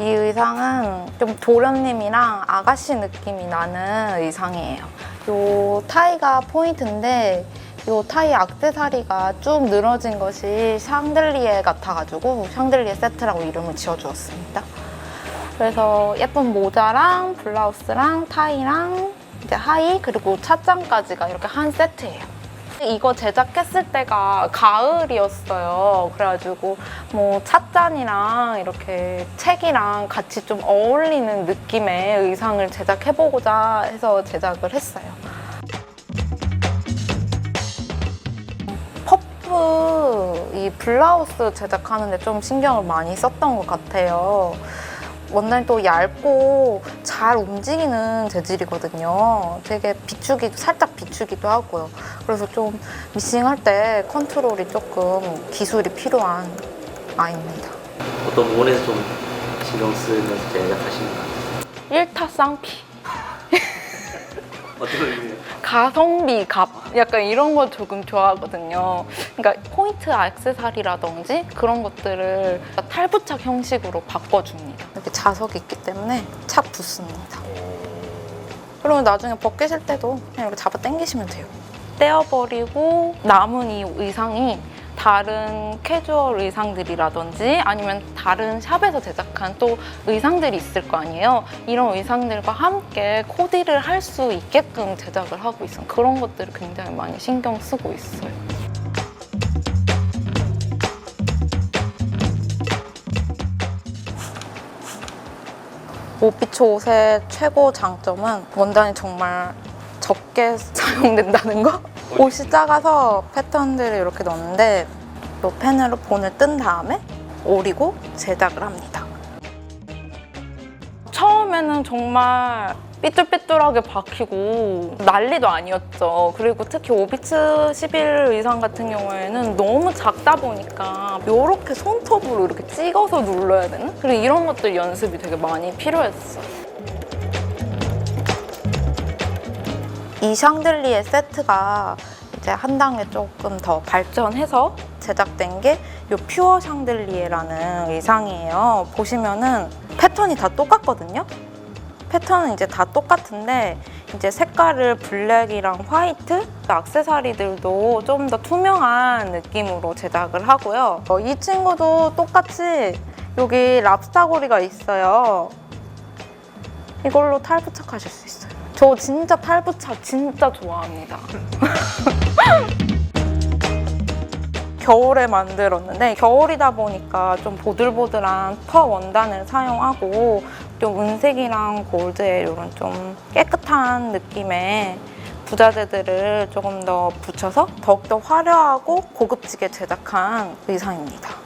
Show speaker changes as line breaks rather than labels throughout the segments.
이 의상은 좀 도련님이랑 아가씨 느낌이 나는 의상이에요. 요 타이가 포인트인데 요 타이 악세사리가 쭉 늘어진 것이 샹들리에 같아가지고 샹들리에 세트라고 이름을 지어주었습니다. 그래서 예쁜 모자랑 블라우스랑 타이랑 이제 하의 그리고 찻잔까지가 이렇게 한 세트예요. 이거 제작했을 때가 가을이었어요. 그래가지고 뭐 찻잔이랑 이렇게 책이랑 같이 좀 어울리는 느낌의 의상을 제작해보고자 해서 제작을 했어요. 퍼프 이 블라우스 제작하는데 좀 신경을 많이 썼던 것 같아요. 원단이 얇고 잘 움직이는 재질이거든요. 되게 비추기, 살짝 비추기도 하고요. 그래서 좀 미싱할 때 컨트롤이 조금 기술이 필요한 아이입니다.
어떤 부분에서 좀 신경 쓰면서 제작하시는가?
일타쌍피.
어떤 의미예요?
가성비 값 약간 이런 거 조금 좋아하거든요. 그러니까 포인트 액세서리라든지 그런 것들을 탈부착 형식으로 바꿔줍니다. 이렇게 자석이 있기 때문에 착 붙습니다. 그러면 나중에 벗기실 때도 그냥 이렇게 잡아 당기시면 돼요. 떼어버리고 남은 이 의상이 다른 캐주얼 의상들이라든지 아니면 다른 샵에서 제작한 또 의상들이 있을 거 아니에요. 이런 의상들과 함께 코디를 할 수 있게끔 제작을 하고 있어요. 그런 것들을 굉장히 많이 신경 쓰고 있어요. 오피츠 옷의 최고 장점은 원단이 정말 적게 사용된다는 거? 옷이 작아서 패턴들을 이렇게 넣는데 이 펜으로 본을 뜬 다음에 오리고 제작을 합니다. 처음에는 정말 삐뚤삐뚤하게 박히고 난리도 아니었죠. 그리고 특히 오비츠 11 의상 같은 경우에는 너무 작다 보니까 이렇게 손톱으로 이렇게 찍어서 눌러야 되는? 그리고 이런 것들 연습이 되게 많이 필요했어요. 이 샹들리에 세트가 이제 한 단계 조금 더 발전해서 제작된 게 이 퓨어 샹들리에라는 의상이에요. 보시면은 패턴이 다 똑같거든요. 패턴은 이제 다 똑같은데 이제 색깔을 블랙이랑 화이트, 악세사리들도 좀 더 투명한 느낌으로 제작을 하고요. 어, 이 친구도 똑같이 여기 랍스타고리가 있어요. 이걸로 탈 부착하실 수 있어요. 저 진짜 탈부착 진짜 좋아합니다. 겨울에 만들었는데 겨울이다 보니까 좀 보들보들한 퍼 원단을 사용하고 좀 은색이랑 골드의 이런 좀 깨끗한 느낌의 부자재들을 조금 더 붙여서 더욱더 화려하고 고급지게 제작한 의상입니다.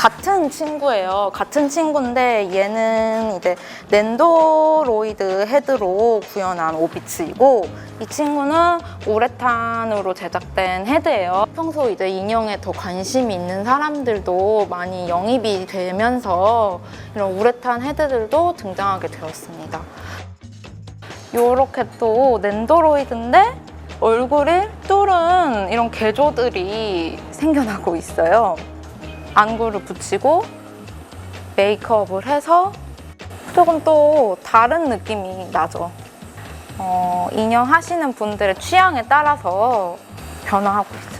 같은 친구예요. 같은 친구인데 얘는 이제 낸도로이드 헤드로 구현한 오비츠이고 이 친구는 우레탄으로 제작된 헤드예요. 평소 이제 인형에 더 관심이 있는 사람들도 많이 영입이 되면서 이런 우레탄 헤드들도 등장하게 되었습니다. 요렇게 또 낸도로이드인데 얼굴이 뚫은 이런 개조들이 생겨나고 있어요. 안구를 붙이고 메이크업을 해서 조금 또 다른 느낌이 나죠. 어, 인형 하시는 분들의 취향에 따라서 변화하고 있어요.